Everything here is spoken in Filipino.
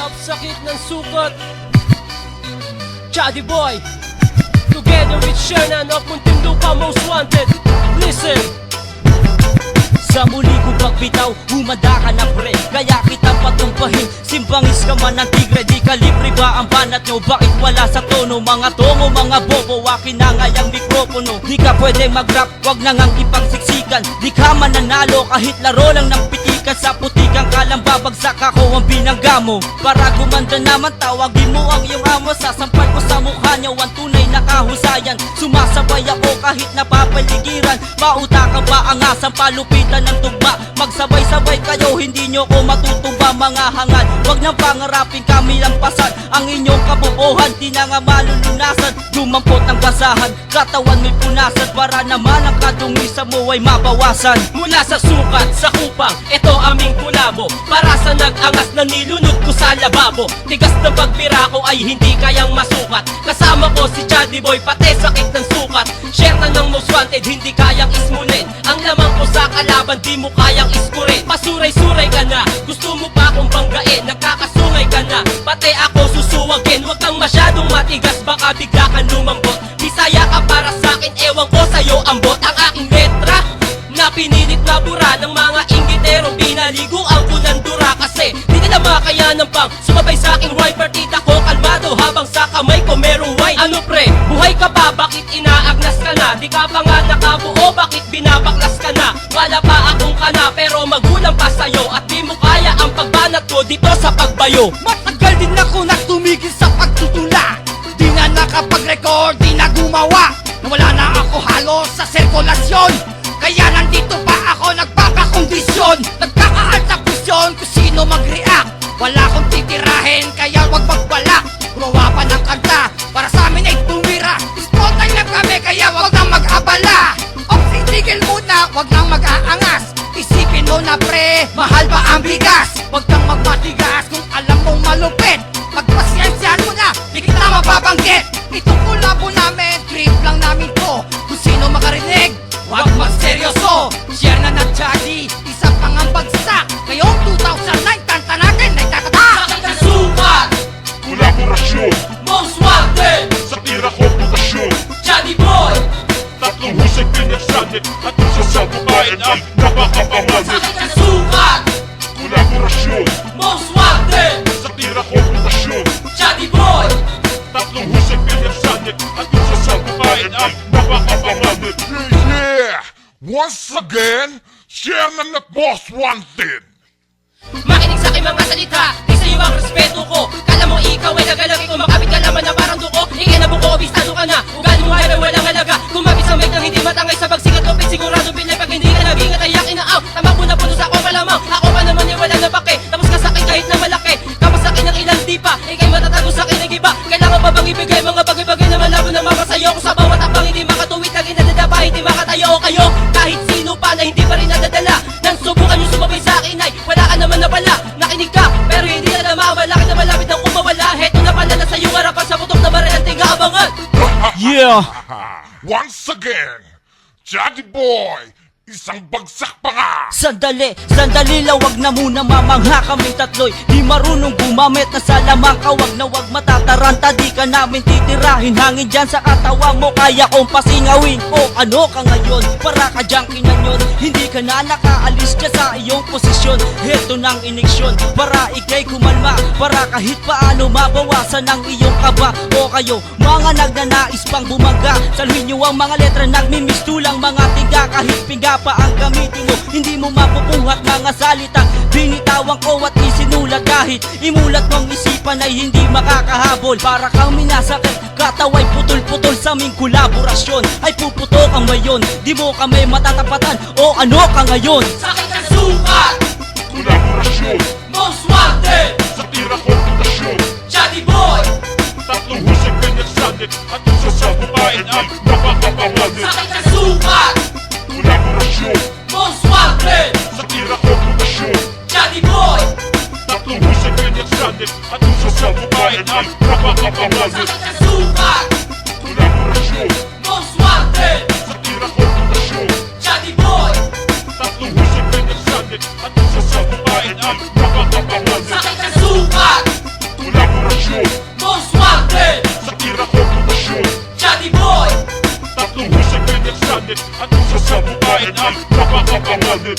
up sakit ng sukat. Chaddy Boy Together with Shernan of Muntinlupa Most Wanted. Listen. Sa muli kong pagbitaw, humanda ka na pre. Kaya kita patumpahin, simbangis ka man ng tigre. Di kalibre ba ang banat nyo? Bakit wala sa tono? Mga tongo, mga bobo, akin na nga yung mikropono Di ka pwede mag-rap, wag na ngang ipagsiksikan Di ka mananalo kahit laro lang ng pitikan Sa putikang kalang babagsak ako ang binangga mo Para gumanda naman, tawagin mo ang iyong amo. Sasampal ko sa mukha niya, ang tunay na kahusayan. Sumasabay ako kahit napapaligiran. Mauta ka ba ang asang palupitan ng tugma Magsabay-sabay kayo, hindi nyo ko matutumba mga hangal Huwag nang pangarapin kami lampasan Ang inyong kabubuhan, di na nga malulunasan. Lumampot ang basahan, katawan mo'y punasan. Para naman ang kadungisan mo ay mabawasan. Mula sa sukat, sa kupang, ito aming kulabo Para sa nag-angas na nilunod ko sa lababo. Tigas na pagbira ko ay hindi kayang masukat. Kasama ko si Chaddy Boy, pati sakit ng Share na ng most wanted, hindi kayang ismulin Ang lamang ko sa kalaban, di mo kayang iskurin. Pasuray-suray ka na, gusto mo pa akong banggain? Nakakasungay ka na, pati ako susuwagin. Huwag kang masyadong matigas, baka bigla kang lumambot Bisaya ka para sa akin, ewan ko sa'yo ambot Ang aking letra, na pinilit na bura ng mga inggiterong pinaliguan ko ng dura kasi di nila makayanan pang sumabay sa aking wife. Partita ko kalmado habang sa kamay ko merong wine. Ano pre? Buhay ka pa na di ka pa nga nakabuo bakit binabaklas ka na? Wala pa akong kana pero magulang pa sa'yo. At di mo kaya ang pagbanat ko dito sa pagbayo. Matagal din ako na tumigil sa pagtutula. Di na nakapag-record, di na gumawa. Nawala na ako halos sa sirkulasyon. Kaya nandito pa ako nagpapakondisyon. Nagkakaal sa pusyon kung sino mag-react. Wala akong titirahin kaya wag magbalak Gumawa pa ng kanta muna, wag nang mag-aangas Isipin mo na pre, mahal ba ang bigas? Wag kang magmatigas kung alam mong malupit pinagsanit at isa sa babae ay napakapanganit Sakit ang sukat Kolaborasyon Most wanted sa tira komputasyon Chaddy Boy Tatlong husay pinagsanit at isa sa babae ay napakapanganit Yeah! Once again, share na na boss wanted Makinig sa aking mga salita Di sa'yo ang respeto ko Kala mo ikaw ay nagalagay Kung makapit ka naman na parang duko Ika na buko, bistado ka na Ugali mo ay walang halaga Kumapit sa mic nang iba Kailangan pa bang ibigay? Mga bagay-bagay na malabo na mapasayo Kung sa bawat abang hindi makatuwid Lagi nadadapa hindi makatayo o kayo. Kahit sino pa na hindi pa rin nadadala. Nang subukan yung sumabay sa akin ay Wala ka naman na pala. Nakinig ka pero hindi na namawala Ka na malapit ng umawala. Heto na pala na sa iyong harapan Sa putok na baril ang tinga-abangan Yeah! Once again, Jaddy Boy, isang bagsak pa nga! Sandali, sandali lang wag na muna mamangha kami tatloy Di marunong gumamit na sa lamang ka Wag na wag matataranta Di ka namin titirahin. Hangin dyan sa katawa mo Kaya kong pasingawin. O ano ka ngayon? Para ka dyang kinanyon Hindi ka na nakaalis dyan sa iyong posisyon. Heto ng ineksyon Para ikay kumalma. Para kahit paano mabawasan ang iyong kaba. O kayo mga nagnanais pang bumaga Salhin nyo ang mga letra Nagmimistulang mga tiga Kahit piga pa ang gamitin mo Hindi mo mapupuhat mga salita. Binitawan ko at isinulat Kahit imulat mong isipan ay hindi makakahabol. Para kang minasakit Kataway putol-putol sa aming kolaborasyon. Ay puputok ang mayon Di mo kami matatapatan. O ano ka ngayon? Sakit ang sukat! Kolaborasyon Kurwa pomazy Super! Która góra ślub Mam słaty Zatyra chłopu na ślub Johnny boy Tapnął łyżek będę żadnych A ty zasadu a i tak Kurwa na pomazy Super! Która góra ślub Mam słaty Zatyra chłopu na ślub Johnny boy Tapnął łyżek będę żadnych A ty zasadu a i tak Kurwa na pomazy